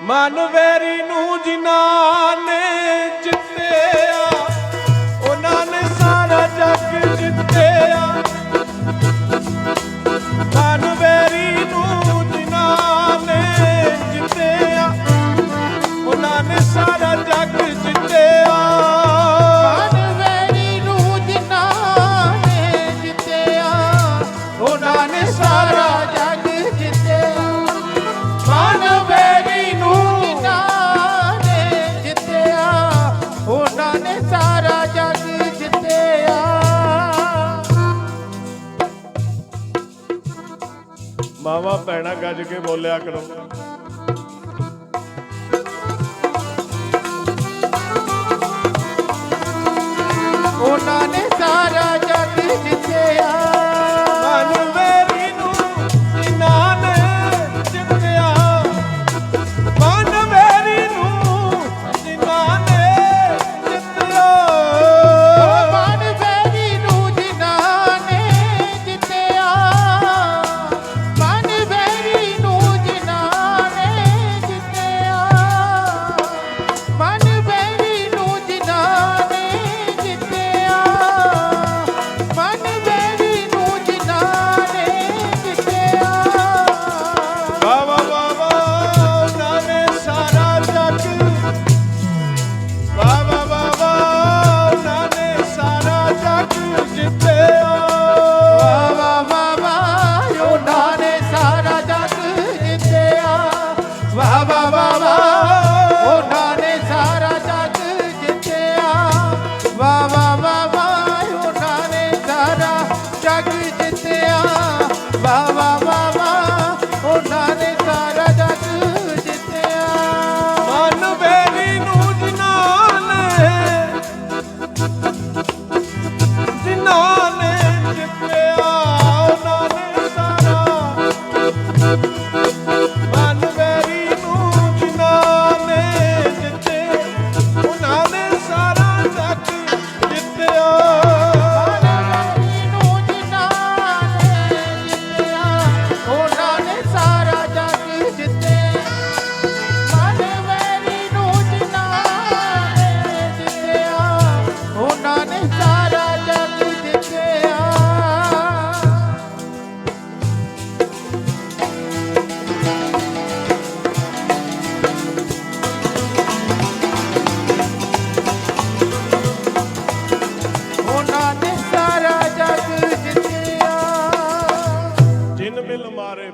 ਮਨ ਵੈਰੀ ਨੂੰ ਜਿਨ੍ਹਾਂ ਨੇ ਜਿੱਤੇ। ਮਾਵਾ ਭੈਣਾ ਗੱਜ ਕੇ ਬੋਲਿਆ ਕਰੋ।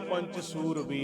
ਪੰਚ ਸੂਰਬੀਰ